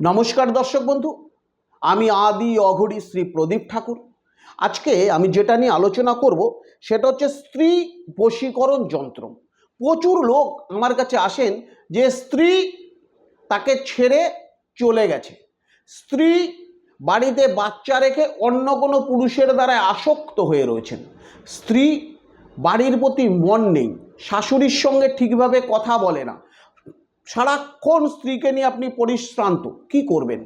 নমস্কার দর্শক বন্ধু, আমি আদি অঘরী শ্রী প্রদীপ ঠাকুর। আজকে আমি যেটা নিয়ে আলোচনা করব, সেটা হচ্ছে স্ত্রী বশীকরণ যন্ত্র। প্রচুর লোক আমার কাছে আসেন যে স্ত্রী তাকে ছেড়ে চলে গেছে। স্ত্রী বাড়িতে বাচ্চা রেখে অন্য কোনো পুরুষের দ্বারা আসক্ত হয়ে রয়েছেন। স্ত্রী বাড়ির প্রতি মন নেই, শাশুড়ির সঙ্গে ঠিকভাবে কথা বলে না। সারাক্ষণ স্ত্রীকে নিয়ে আপনি পরিশ্রান্ত, কি করবেন?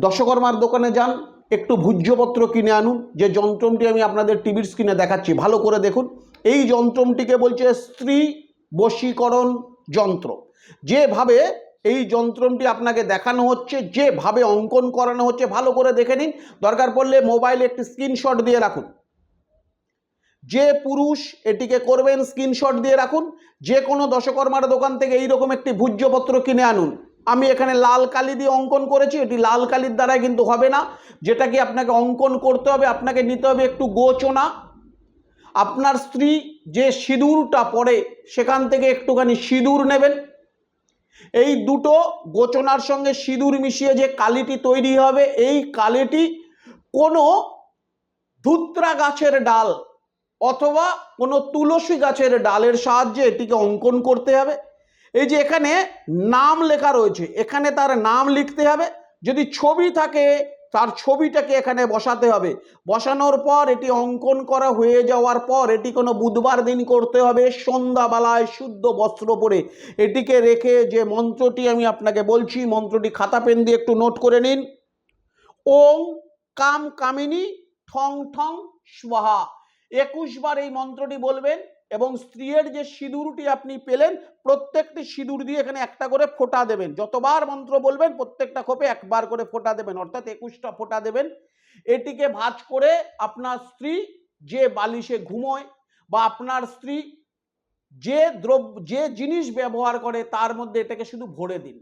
দশকর্মার দোকানে যান, একটু ভূজ্যপত্র কিনে আনুন, যে যন্ত্রটি আমি আপনাদের টিভির স্ক্রিনে দেখাচ্ছি, ভালো করে দেখুন। এই যন্ত্রটিকে বলছে স্ত্রী বশীকরণ যন্ত্র। যেভাবে এই যন্ত্রটি আপনাকে দেখানো হচ্ছে, যেভাবে অঙ্কন করানো হচ্ছে, ভালো করে দেখে নিন। দরকার পড়লে মোবাইলে একটি স্ক্রিনশট দিয়ে রাখুন। যে পুরুষ এটিকে করবেন স্ক্রিনশট দিয়ে রাখুন, যে কোনো দশকর্মার দোকান থেকে এইরকম একটি ভূজ্যপত্র কিনে আনুন। আমি এখানে লাল কালি দিয়ে অঙ্কন করেছি, এটি লাল কালির দ্বারা কিন্তু হবে না। যেটা কি আপনাকে অঙ্কন করতে হবে, আপনাকে নিতে হবে একটু গোচনা। আপনার স্ত্রী যে সিঁদুরটা পরে, সেখান থেকে একটুখানি সিঁদুর নেবেন। এই দুটো গোচনার সঙ্গে সিঁদুর মিশিয়ে যে কালিটি তৈরি হবে, এই কালিটি কোনো ধুত্রা গাছের ডাল অথবা কোনো তুলসী গাছের ডালের সাহায্যে এটিকে অঙ্কন করতে হবে। এই যে এখানে নাম লেখা রয়েছে, এখানে তার নাম লিখতে হবে। যদি ছবি থাকে, তার ছবিটাকে এখানে বসাতে হবে। বসানোর পর এটি অঙ্কন করা হয়ে যাওয়ার পর এটি কোনো বুধবার দিন করতে হবে। সন্ধ্যাবেলায় শুদ্ধ বস্ত্র পরে এটিকে রেখে যে মন্ত্রটি আমি আপনাকে বলছি, মন্ত্রটি খাতা পেন দিয়ে একটু নোট করে নিন। ওম কাম কামিনী, ঠং ঠং, স্বাহা। একুশ বার এই মন্ত্রটি বলবেন এবং স্ত্রীর যে সিঁদুরটি আপনি পেলেন, প্রত্যেকটি সিঁদুর দিয়ে এখানে একটা করে ফোঁটা দেবেন। যতবার মন্ত্র বলবেন, প্রত্যেকটা খোপে একবার করে ফোঁটা দেবেন, অর্থাৎ একুশটা ফোঁটা দেবেন। এটিকে ভাঁজ করে আপনার স্ত্রী যে বালিশে ঘুমোয় বা আপনার স্ত্রী যে দ্রব্য, যে জিনিস ব্যবহার করে, তার মধ্যে এটাকে শুধু ভরে দিন।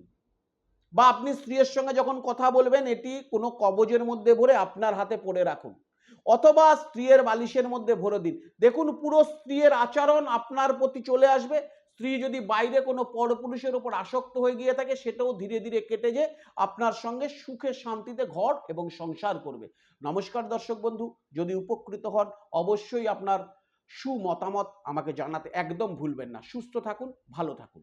বা আপনি স্ত্রীর সঙ্গে যখন কথা বলবেন, এটি কোনো কবজের মধ্যে ভরে আপনার হাতে পড়ে রাখুন। অথবা স্ত্রীর বালিশের মধ্যে ভরে দিন। দেখুন, পুরো স্ত্রীর আচরণ আপনার প্রতি চলে আসবে। স্ত্রী যদি বাইরে কোনো পরপুরুষের উপর আসক্ত হয়ে গিয়ে থাকে, সেটাও ধীরে ধীরে কেটে যে আপনার সঙ্গে সুখে শান্তিতে ঘর এবং সংসার করবে। নমস্কার দর্শক বন্ধু, যদি উপকৃত হন, অবশ্যই আপনার সুমতামত আমাকে জানাতে একদম ভুলবেন না। সুস্থ থাকুন, ভালো থাকুন।